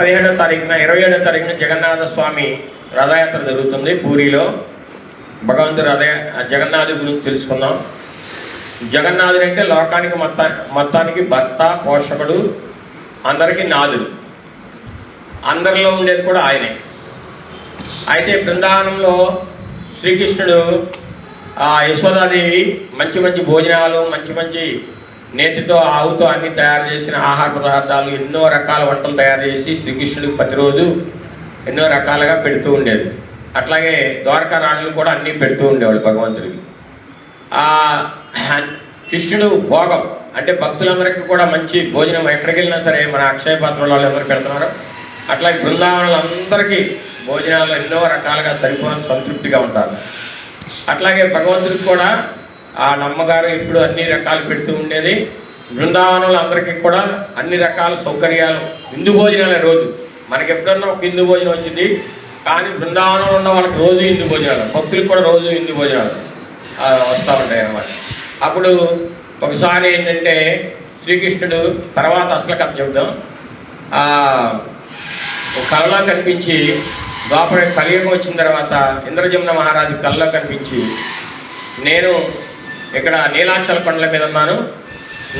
పదిహేడో తారీఖున ఇరవై ఏడో తారీఖున జగన్నాథ స్వామి రథయాత్ర జరుగుతుంది పూరిలో. భగవంతుడు రథ జగన్నాథు గురించి తెలుసుకుందాం. జగన్నాథుడు అంటే లోకానికి మొత్త మొత్తానికి భర్త పోషకుడు అందరికీ నాథుడు అందరిలో ఉండేది కూడా ఆయనే. అయితే బృందావనంలో శ్రీకృష్ణుడు ఆ యశోదాదేవి మంచి మంచి భోజనాలు మంచి మంచి నేతితో ఆవుతో అన్ని తయారు చేసిన ఆహార పదార్థాలు ఎన్నో రకాల వంటలు తయారు చేసి శ్రీకృష్ణుడికి ప్రతిరోజు ఎన్నో రకాలుగా పెడుతూ ఉండేది. అట్లాగే ద్వారకా రాజులు కూడా అన్నీ పెడుతూ ఉండేవాళ్ళు భగవంతుడికి. ఆ కృష్ణుడు భోగం అంటే భక్తులందరికీ కూడా మంచి భోజనం ఎక్కడికి వెళ్ళినా సరే మన అక్షయ పాత్రలో వాళ్ళు ఎవరు పెడుతున్నారు? అట్లాగే బృందావనాలందరికీ భోజనాలు ఎన్నో రకాలుగా సరిపోయిన సంతృప్తిగా ఉంటారు. అట్లాగే భగవంతుడికి కూడా ఆ నమ్మగారు ఇప్పుడు అన్ని రకాలు పెడుతూ ఉండేది. బృందావనంలో అందరికీ కూడా అన్ని రకాల సౌకర్యాలు విందు భోజనాలే రోజు. మనకి ఎప్పుడన్నా ఒక హిందూ భోజనం వచ్చింది కానీ బృందావనంలో ఉన్న వాళ్ళకి రోజు విందు భోజనాలు భక్తులకు కూడా రోజు విందు భోజనాలు వస్తూ ఉంటాయి అన్నమాట అప్పుడు ఒకసారి ఏంటంటే శ్రీకృష్ణుడు తర్వాత అసలు కథ చెబుదాం. ఒక కళలో కనిపించి ద్వాపర కలియుగం వచ్చిన తర్వాత ఇంద్రజమున మహారాజు కళ్ళలో కనిపించి నేను ఇక్కడ నీలాచల కొండల మీద ఉన్నాను.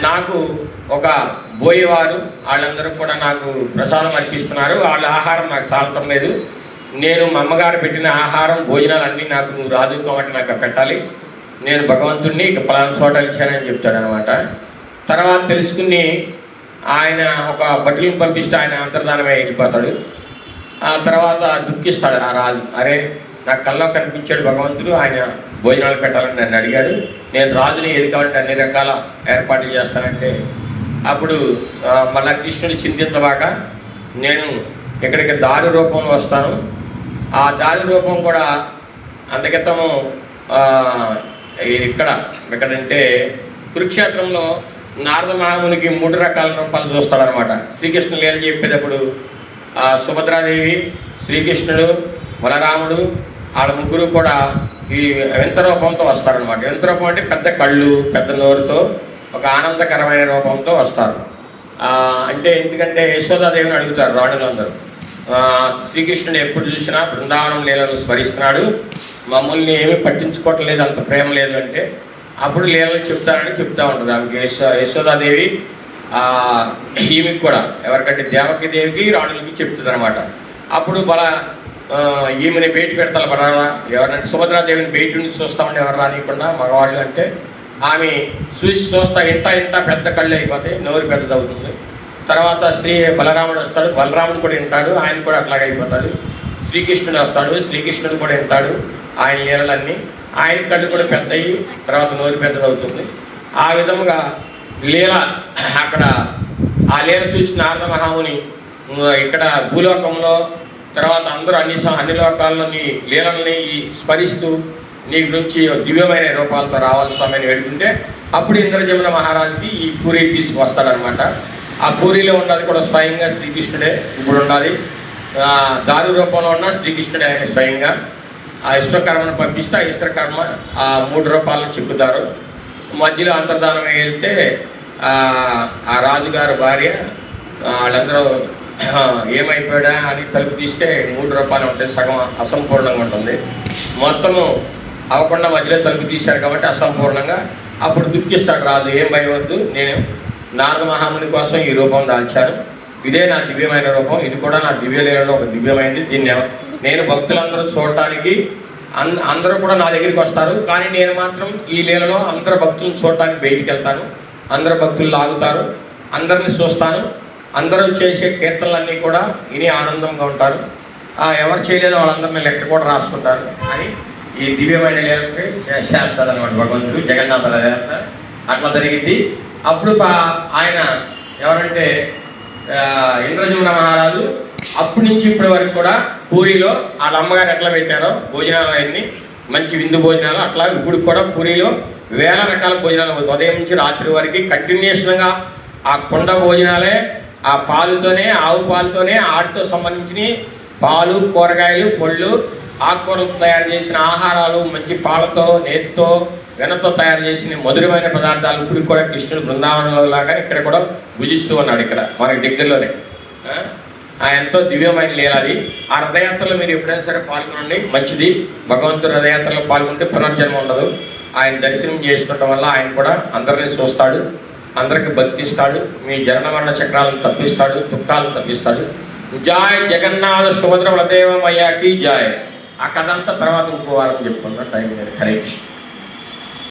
నాకు ఒక బోయేవారు వాళ్ళందరూ కూడా నాకు ప్రసాదం అర్పిస్తున్నారు. వాళ్ళ ఆహారం నాకు సాలటం లేదు. నేను మా అమ్మగారు పెట్టిన ఆహారం భోజనాలు అన్నీ నాకు నువ్వు రాజు కాబట్టి నాకు పెట్టాలి. నేను భగవంతుడిని ఇక పలానా చోట ఇచ్చానని చెప్తాడు అనమాట తర్వాత తెలుసుకుని ఆయన ఒక బట్టలను పంపిస్తే ఆయన అంతర్ధానమే వెళ్ళిపోతాడు. ఆ తర్వాత దుఃఖిస్తాడు ఆ రాజు. అరే నా కల్లో కనిపించాడు భగవంతుడు. ఆయన భోజనాలు పెట్టాలని నన్ను అడిగాడు. నేను రాజుని ఏది కావాలంటే అన్ని రకాల ఏర్పాట్లు చేస్తానంటే అప్పుడు మళ్ళా కృష్ణుడు చింతించబాక నేను ఇక్కడికి దారి రూపంలో వస్తాను. ఆ దారి రూపం కూడా అంతకితము ఇక్కడ ఎక్కడంటే కురుక్షేత్రంలో నారద మహామునికి మూడు రకాల రూపాలు చూస్తాడనమాట శ్రీకృష్ణులు ఏం చెప్పేటప్పుడు సుభద్రాదేవి శ్రీకృష్ణుడు బలరాముడు వాళ్ళ ముగ్గురు కూడా ఈ వింత రూపంతో వస్తారనమాట వింత రూపం అంటే పెద్ద కళ్ళు పెద్ద నోరుతో ఒక ఆనందకరమైన రూపంతో వస్తారు. అంటే ఎందుకంటే యశోదాదేవిని అడుగుతారు రాణులందరూ శ్రీకృష్ణుడు ఎప్పుడు చూసినా బృందావనం లీలలు స్మరిస్తున్నాడు. మమ్మల్ని ఏమీ పట్టించుకోవట్లేదు అంత ప్రేమ లేదు అంటే అప్పుడు లీలలు చెప్తానని చెప్తూ ఉంటుంది ఆమెకి. యశో యశోదాదేవి ఈమెకి కూడా ఎవరికంటే దేవకి దేవికి రాణులకి చెప్తుంది అనమాట అప్పుడు బల ఈమెని బయట పెడతారు బలారా ఎవరంటే సుభద్రాదేవిని బయట నుంచి చూస్తా ఉంటే ఎవరు రానియకుండా మగవాళ్ళు అంటే ఆమె చూసి చూస్తా ఇంత ఇంత పెద్ద కళ్ళు అయిపోతాయి నోరు పెద్దది అవుతుంది. తర్వాత శ్రీ బలరాముడు వస్తాడు. బలరాముడు కూడా వింటాడు. ఆయన కూడా అట్లాగే అయిపోతాడు. శ్రీకృష్ణుడు వస్తాడు. శ్రీకృష్ణుడు కూడా వింటాడు. ఆయన లీలలన్నీ. ఆయన కళ్ళు కూడా పెద్దయి తర్వాత నోరు పెద్దది అవుతుంది. ఆ విధముగా లీల అక్కడ ఆ లీల చూసి నారద మహాముని ఇక్కడ భూలోకంలో తర్వాత అందరూ అన్ని అన్ని లోకాల్లో నీ లీలల్ని ఈ స్మరిస్తూ నీ గురించి దివ్యమైన రూపాలతో రావాలి స్వామి అని వేడుకుంటే అప్పుడు ఇంద్రజమున మహారాజుకి ఈ పూరి తీసుకువస్తాడనమాట ఆ పూరిలో ఉన్నది కూడా స్వయంగా శ్రీకృష్ణుడే ఇప్పుడు ఉండాలి. దారు రూపంలో ఉన్న శ్రీకృష్ణుడే ఆయన స్వయంగా. ఆ విశ్వకర్మను పంపిస్తే ఆ ఇష్టకర్మ ఆ మూడు రూపాయలను చెప్పుతారు మధ్యలో అంతర్ధానం వెళ్తే ఆ రాజుగారి రాజుగారు భార్య వాళ్ళందరూ ఏమైపోయాడా అని తలుపు తీస్తే మూడు రూపాయలు ఉంటే సగం అసంపూర్ణంగా ఉంటుంది. మొత్తము అవ్వకుండా మధ్యలో తలుపు తీశారు కాబట్టి అసంపూర్ణంగా అప్పుడు దుఃఖిస్తాడు రాదు ఏం భయవద్దు నేను నారద మహాముని కోసం ఈ రూపం దాల్చాను. ఇదే నా దివ్యమైన రూపం ఇది కూడా నా దివ్యలీలలో ఒక దివ్యమైనది. దీన్ని నేను భక్తులందరూ చూడటానికి అంద అందరూ కూడా నా దగ్గరికి వస్తారు. కానీ నేను మాత్రం ఈ లీలలో అందరు భక్తులను చూడటానికి బయటికి వెళ్తాను. అందరు భక్తులు లాగుతారు. అందరిని చూస్తాను. అందరూ చేసే కీర్తనలన్నీ కూడా ఇని ఆనందంగా ఉంటారు. ఎవరు చేయలేదో వాళ్ళందరినీ లెక్క కూడా రాసుకుంటారు. అని ఈ దివ్యమైన లీలకి చేస్తాడు అనమాట భగవంతుడు జగన్నాథ లీల అట్లా జరిగింది. అప్పుడు ఆయన ఎవరంటే ఆ, ఇంద్రజమున మహారాజు అప్పటి నుంచి ఇప్పటి వరకు కూడా పూరిలో వాళ్ళ అమ్మగారు ఎట్లా పెట్టారో భోజనాలు అవన్నీ మంచి విందు భోజనాలు అట్లా ఇప్పుడు కూడా పూరిలో వేల రకాల భోజనాలు ఉదయం నుంచి రాత్రి వరకు కంటిన్యూషన్గా ఆ కుండ భోజనాలే ఆ పాలుతోనే ఆవు పాలుతోనే ఆటితో సంబంధించిన పాలు కూరగాయలు పళ్ళు ఆకుకూరలతో తయారు చేసిన ఆహారాలు మంచి పాలతో నేతితో వెనతో తయారు చేసిన మధురమైన పదార్థాలు ఇప్పుడు కూడా కృష్ణుడు బృందావనంలో లాగా ఇక్కడ కూడా భుజిస్తూ ఉన్నాడు ఇక్కడ మనకి దగ్గరలోనే ఎంతో దివ్యమైన లీల అది. ఆ రథయాత్రలో మీరు ఎప్పుడైనా సరే పాల్గొనండి మంచిది. భగవంతుడు రథయాత్రలో పాల్గొంటే పునర్జన్మ ఉండదు. ఆయన దర్శనం చేసుకోవటం వల్ల ఆయన కూడా అందరినీ చూస్తాడు. అందరికి భక్తిస్తాడు మీ జనన మరణ చక్రాలను తప్పిస్తాడు దుఃఖాలను తప్పిస్తాడు. జాయ్ జగన్నాథ సుభద్ర వదేవమయ్యాకి జాయ్. ఆ కథ అంతా తర్వాత ఇంకో వారం చెప్పుకున్నా టైం లేదు. హరే కృష్ణ.